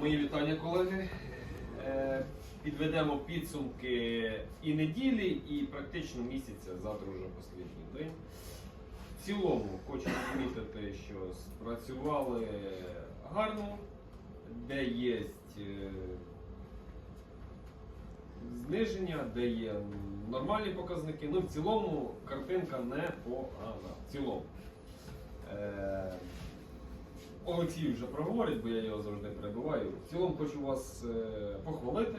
Мої вітання, колеги. Е, Підведемо підсумки і неділі, і практично місяця. Завтра вже останній день. В цілому хочу відмітити, що спрацювали гарно, де є е, зниження, де є нормальні показники. Ну, в цілому картинка непогана. В цілому. Е, Олексій вже проговорить, бо я його завжди перебиваю. В цілому хочу вас е, похвалити.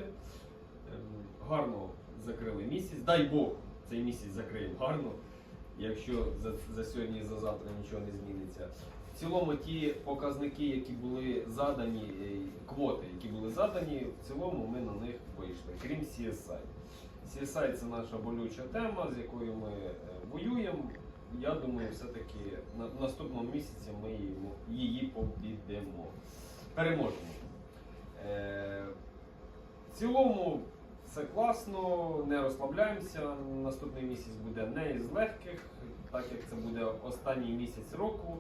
Ем, Гарно закрили місяць. Дай Бог, цей місяць закриємо гарно, якщо за, за сьогодні і за завтра нічого не зміниться. В цілому ті показники, які були задані, е, квоти, які були задані, в цілому ми на них вийшли, крім CSI. CSI це наша болюча тема, з якою ми е, воюємо. Я думаю, все-таки на в наступному місяці ми її, побідемо. Переможемо. Е, в цілому все класно, не розслабляємося. Наступний місяць буде не із легких, так як це буде останній місяць року,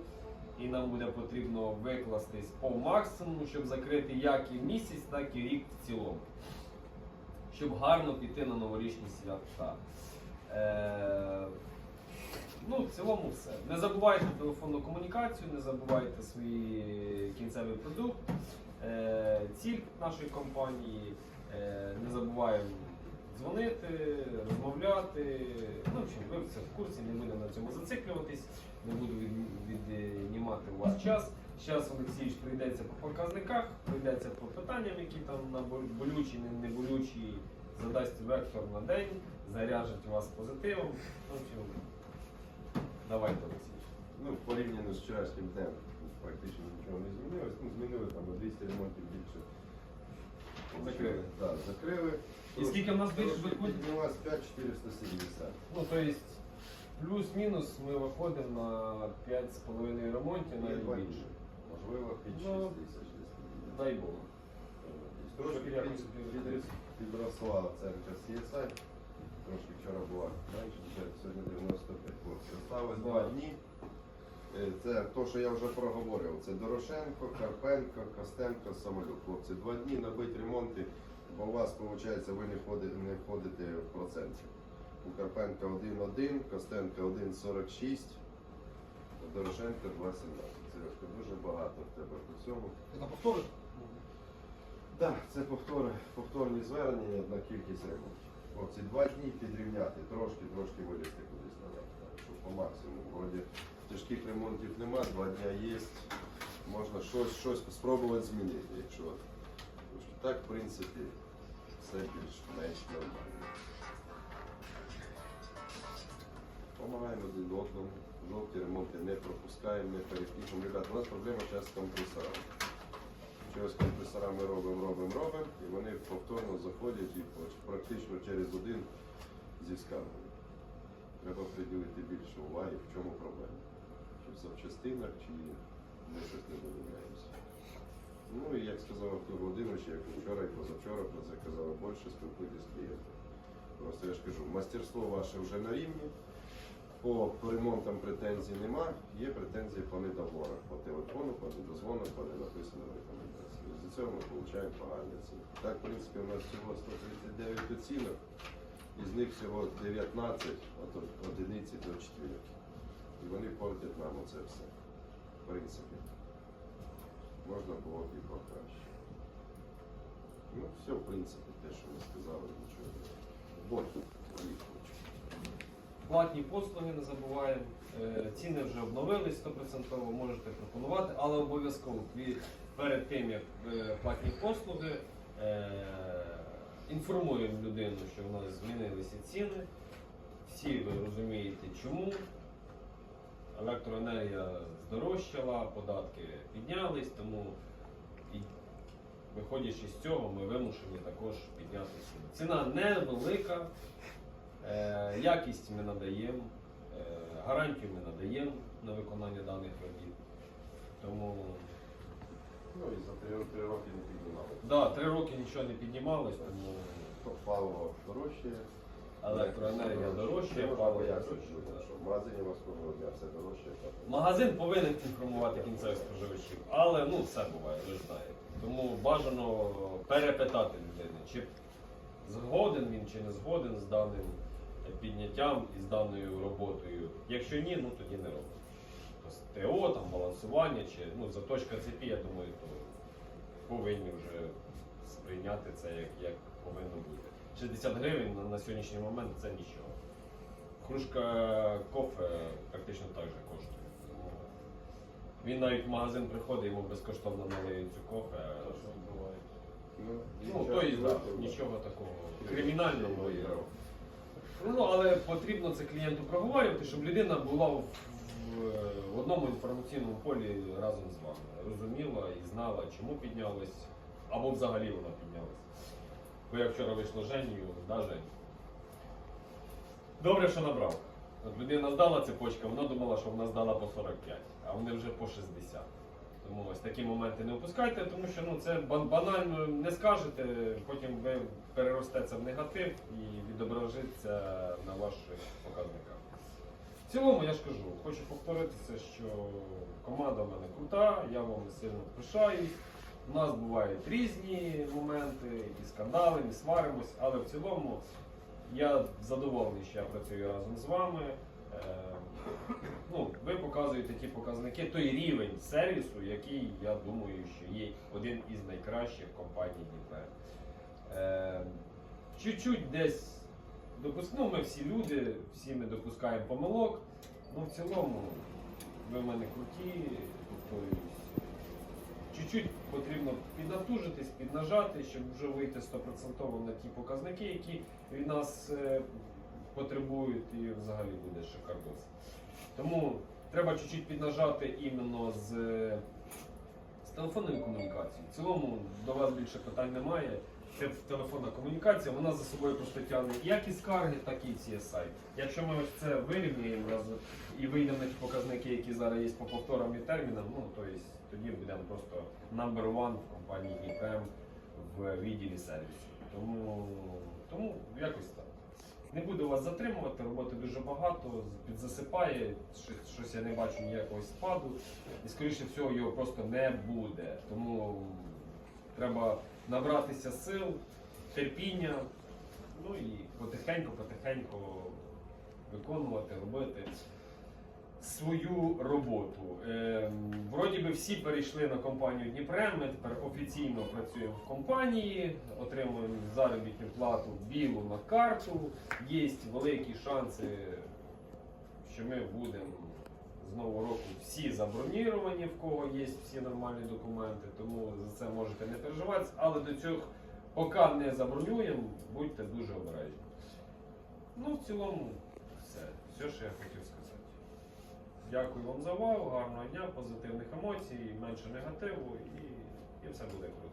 і нам буде потрібно викластись по максимуму, щоб закрити як і місяць, так і рік в цілому. Щоб гарно піти на новорічні свята. Е, Ну, в цілому все. Не забувайте телефонну комунікацію, не забувайте свій кінцевий продукт, е, ціль нашої компанії. Е, не забуваємо дзвонити, розмовляти. Ну, ви все в курсі, не будемо на цьому зациклюватись, не буду від- віднімати у вас час. Зараз Олексійович пройдеться по показниках, пройдеться по питанням, які там на бол- болючі, не, болючі, задасть вектор на день, заряжить вас позитивом. Ну, Давайте, Олексій. Ну, порівняно з вчорашнім днем практично нічого не змінилось. Ну, змінили там на 200 ремонтів більше. Закрили. Так, закрили. І скільки в нас більше виходить? Піднялась 5470. Ну, то есть, плюс-мінус ми виходимо на 5,5 ремонтів, навіть більше. Можливо, під 6 Ну, тисяч десь. Дай Бог. Трошки під- під- підросла церква CSI. Трошки вчора була менше, сьогодні 95 хлопців. Осталось два дні. Е, Це те, що я вже проговорив. Це Дорошенко, Карпенко, Костенко, Самолюк. Хлопці, два дні набить ремонти, бо у вас, виходить, ви не входите, не входите в проценти. У Карпенка 1,1, Костенка 1,46, а Дорошенко 2,17. Сережка, дуже багато в тебе по всьому. Это повторы? Так, це повтори, повторні звернення на кількість ремонтів. Хлопці, два дні підрівняти, трошки, трошки вилізти кудись назад. Щоб по максимуму. Вроді тяжких ремонтів нема, два дня є. Можна щось, щось спробувати змінити, якщо. Так, в принципі, все більш-менш нормально. Помагаємо один одному. Жовті ремонти не пропускаємо, не перепишемо. Ребята, у нас проблема зараз з компресорами. Чогось компресорами робимо, робимо, робимо, і вони повторно заходять і практично через один зі скаргою. Треба приділити більше уваги, в чому проблема. Чи в запчастинах, чи ми щось не домовляємося. Ну і як сказав Артур Володимирович, як вчора і позавчора про це казали, більше спілкуйтесь з клієнтом. Просто я ж кажу, мастерство ваше вже на рівні. По ремонтам претензій нема, є претензії по недоговорах, по телефону, по недозвону, по ненаписаним рекомендаціям. За цього ми отримуємо погані оцінки. Так, в принципі, у нас всього 139 оцінок, із них всього 19 от одиниці до четвірки. І вони портять нам оце все. В принципі. Можна було б і покраще. Ну, все, в принципі, те, що ми сказали, нічого. Їх хочу. Платні послуги не забуваємо. Е, Ціни вже обновились 100%, можете пропонувати, але обов'язково перед тим, як е, платні послуги, е, інформуємо людину, що в нас змінилися ціни. Всі ви розумієте, чому. Електроенергія здорожчала, податки піднялись, тому виходячи з цього, ми вимушені також підняти ціну. Ціна невелика, якість ми надаємо, е, гарантію ми надаємо на виконання даних робіт. Тому Ну і за три, три роки не піднімали. да, три роки нічого не піднімалось, тому Паливо дорожче. електроенергія дорожча, Треба паливо дорожче. в магазині кожного дня все дорожче. Магазин повинен інформувати кінцевих споживачів, але ну все буває, ви ж знаєте. Тому бажано перепитати людини, чи згоден він чи не згоден з даним підняттям і з даною роботою. Якщо ні, ну тоді не робимо. Тобто ТО, там, балансування, чи ну, заточка цепі, я думаю, то повинні вже сприйняти це як, як повинно бути. 60 гривень на, на сьогоднішній момент це нічого. Кружка кофе практично так же коштує. Він навіть в магазин приходить, йому безкоштовно налиють цю кофе. Та що буває. Ну, Ну, то і нічого такого кримінального. Ну, але потрібно це клієнту проговорювати, щоб людина була в, в, в одному інформаційному полі разом з вами. Розуміла і знала, чому піднялась, або взагалі вона піднялась. Бо я вчора вийшло Женію, да, Жень? Добре, що набрав. Людина здала цепочка, вона думала, що вона здала по 45, а вони вже по 60. Тому ось такі моменти не опускайте, тому що ну, це банально не скажете, потім ви переросте це в негатив і відображиться на ваших показниках. В цілому я ж кажу, хочу повторитися, що команда в мене крута, я вам сильно пишаюсь. У нас бувають різні моменти, і скандали, і сваримось, але в цілому я задоволений, що я працюю разом з вами. Ну, ви показуєте ті показники, той рівень сервісу, який, я думаю, що є один із найкращих компаній Дніпра. Е, чуть-чуть десь допуск... ну, ми всі люди, всі ми допускаємо помилок. Ну, в цілому, ви в мене круті, повторююсь. Чуть-чуть потрібно піднатужитись, піднажати, щоб вже вийти 100% на ті показники, які від нас е, потребують, і взагалі буде шикардос. Тому треба чуть-чуть піднажати іменно з, з телефонною комунікацією. В цілому до вас більше питань немає. Це телефонна комунікація, вона за собою просто тягне як і скарги, так і CSI. Якщо ми ось це вирівнюємо разом і вийдемо на ті показники, які зараз є по повторам і термінам, ну то є, тоді будемо просто number one в компанії EPM в відділі сервісу. Тому, тому якось так. Не буду вас затримувати, роботи дуже багато, підзасипає, щось, я не бачу ніякого спаду. І скоріше всього його просто не буде. Тому треба набратися сил, терпіння, ну і потихеньку-потихеньку виконувати, робити свою роботу. Ем, вроді би всі перейшли на компанію Дніпрем, ми тепер офіційно працюємо в компанії, отримуємо заробітну плату білу на карту. Є великі шанси, що ми будемо з нового року всі заброніровані, в кого є всі нормальні документи, тому за це можете не переживати. Але до цього, поки не забронюємо, будьте дуже обережні. Ну, в цілому, все. Все, що я хотів сказати. Дякую вам за увагу, гарного дня, позитивних емоцій, менше негативу і, і все буде круто.